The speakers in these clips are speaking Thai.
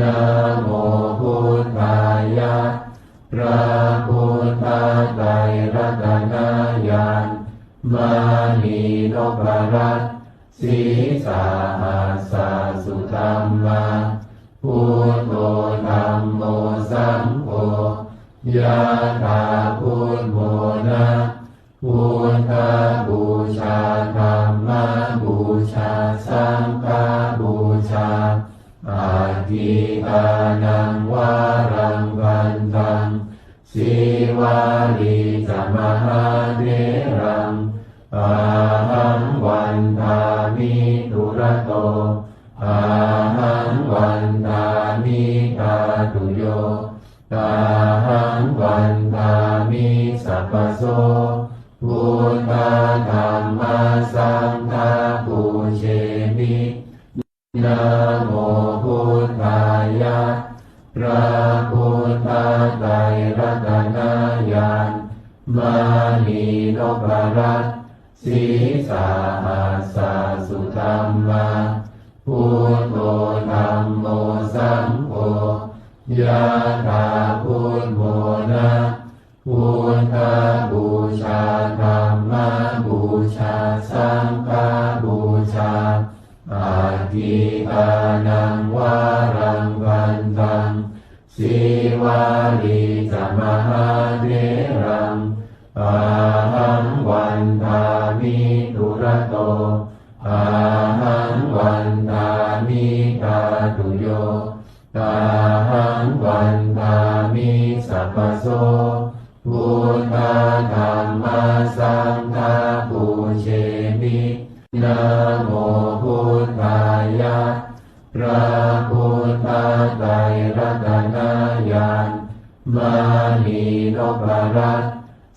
นะโมพุทธายะพระพุทธไตรรัตนญาณมานีนพรัตสีสาหัสสะสุธรรมาพุทโธธรรมโมสังโฆยะถาพุทโมนะพุทธบูชาธรรมบูชาสั ทิตานังวารังวันตังสีวาลีจมหาเดรังอา พุทโธธรรมโมสังโฆยะถาพุทโมนะพุทธบูชาธรรมบูชาสังฆบูชาอาทิตานังวารังวันตังสีวาลีจมหาเดรัง สัพพโสพุทธธรรมสังฆปูเชมินะโมพุทธายะพระพุทธไตรรัตนญาณมานีนพรัต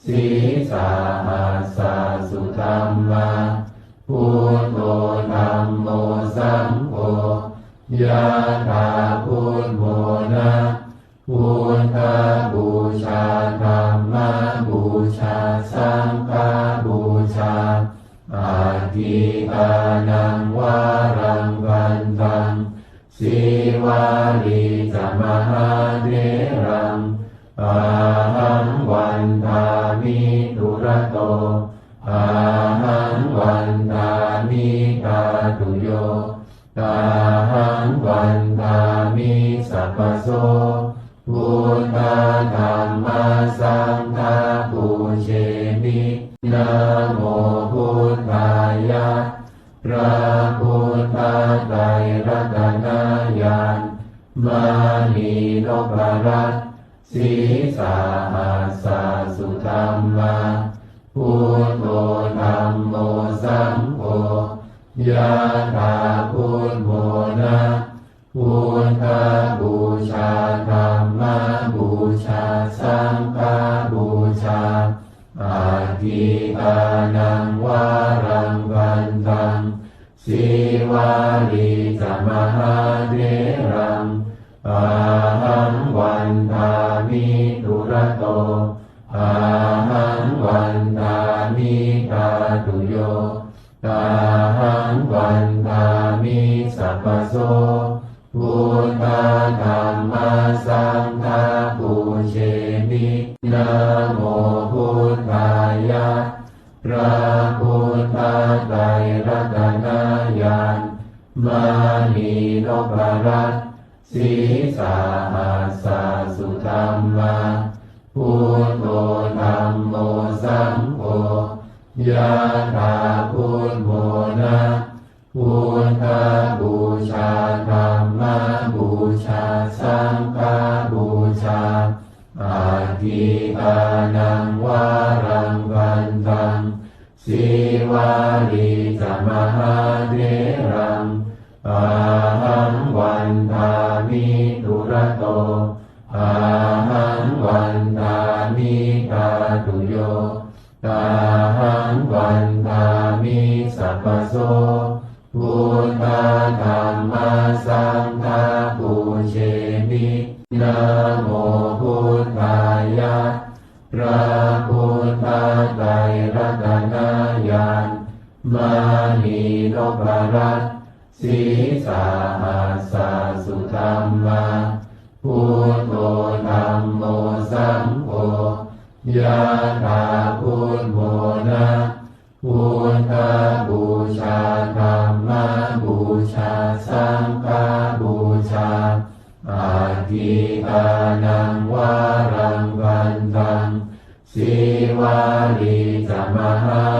สีสาหัสสุธรรมาพุทโธธรรมโมสังโฆยะถาพุทโมนะ พุทธบูชาธรรมบูชา สังฆบูชาอาทิตานังวารังวันตังสีวาลีจมหาเดรังอาหังวันทามิตุระโตอาหังวันทามิตาตุโยตาหังวันทามิสัพพโส พุทธธรรมสังฆปูเชมินะโมพุทธายะพระพุทธไตรรัตนญาณมานีนพรัตสีสาหัสสะสุธรรมาพุทโธธรรมโมสังโฆยะถาพุทโมนะ พุทธบูชาธรรมบูชา สังฆบูชาอาทิตานังวารังวันตังสีวาลีจมหาเดรังอาหังวันทามิตุระโตอาหังวันทามิตาตุโยตาหังวันทามิสัพพโส ทธไตรรัตนญาณมานีนพรัตน์สีสาหัสสะสุธรรมาพุทโธธรรมโมสังโฆยะถาพุทโมนะพุทธบูชาธรรมบูชา สังฆบูชาอาทิตานา วาลีจมหาเดรังอาหังวันทามิตุระโตอาหังวันทามิตาตุโยตาหังวันทามิสัพพโสพุทธธรรมสังฆปูเชมินะ พรัตน์สีสาหัสสะสุธรรมาพุทโธธรรมโมสังโฆยะถาพุทโธนะพุทธบูชาธรรมบูชาสังฆบูชาอาทิตานังวารังวันตังสีวาลีจมหา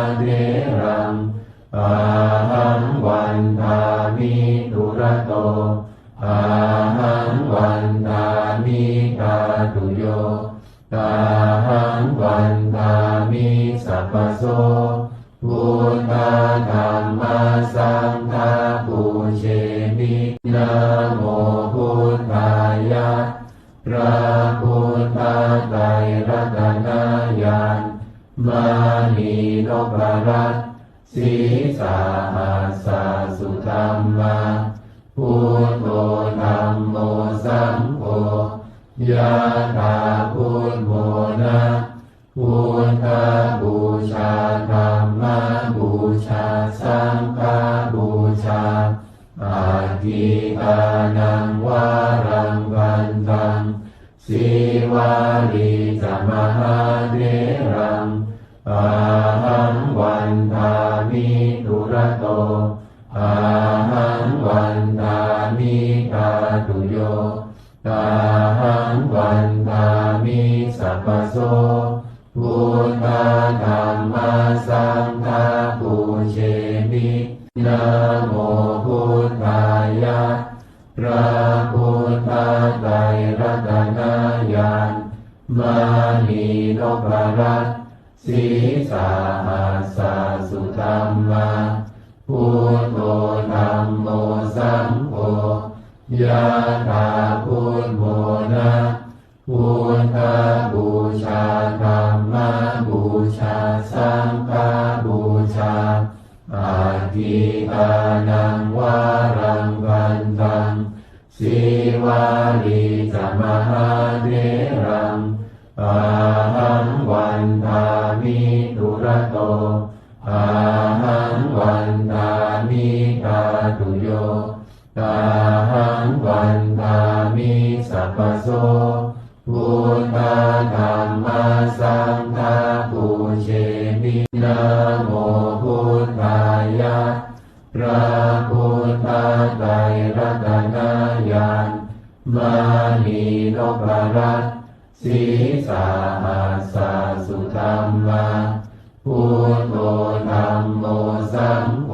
ยะถาพุทโธนะพุทธบูชาธรรมบูชา สังฆบูชาอาทิตานังวารังวันตังสีวาลีจมหาเทรังอาหังวันทามิทุระโต สุธรรมาพุทโธธรรมโมสังโฆยะถาพุทโธนะพุทธบูชาธรรมบูชาสังฆบูชาอาทิตานังวารังวันตังสีวาลีจมหาเทรังอา สัพพโสพุทธธรรมสังฆปูเชมินะโมพุทธายะพระพุทธไตรรัตนญาณมานีนพรัตสีสาหัสสะสุธรรมาพุทโธธรรมโมสังโฆ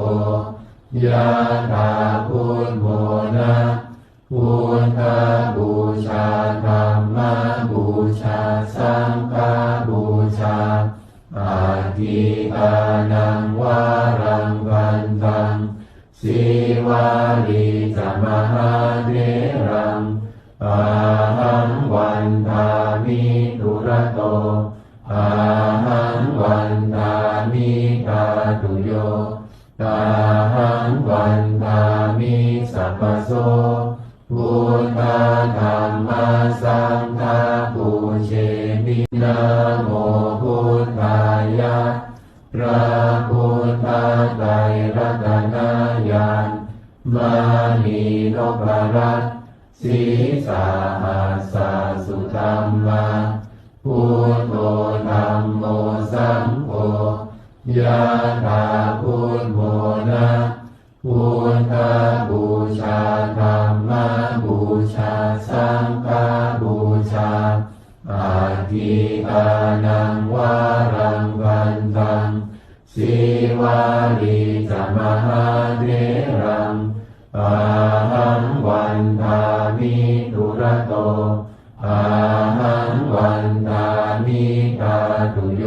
ยะถาพุทโธนะ พุทธบูชาธรรมบูชา สังฆบูชาอาทิตานังวารังวันตังสีวาลีจมหาเทรังอาหังวันทามิทุระโตอาหังวันทามิกาตุโยอาหังวันทามิสัพพโส พุทธธรรมสังฆปูเชมินะโมพุทธายะพระพุทธไตรรัตนญาณมานีนพรัตสีสาหัสสุธรรมาพุทโธธรรมโมสังโฆยะถาพุทโธนะพุทธบูชาธรรม ชาสังฆบูชาอาทิตานังวารังวันตังสีวาลีจมหาเทรังอาหังวันทามิทุระโตอาหังวันทามิกาตุโย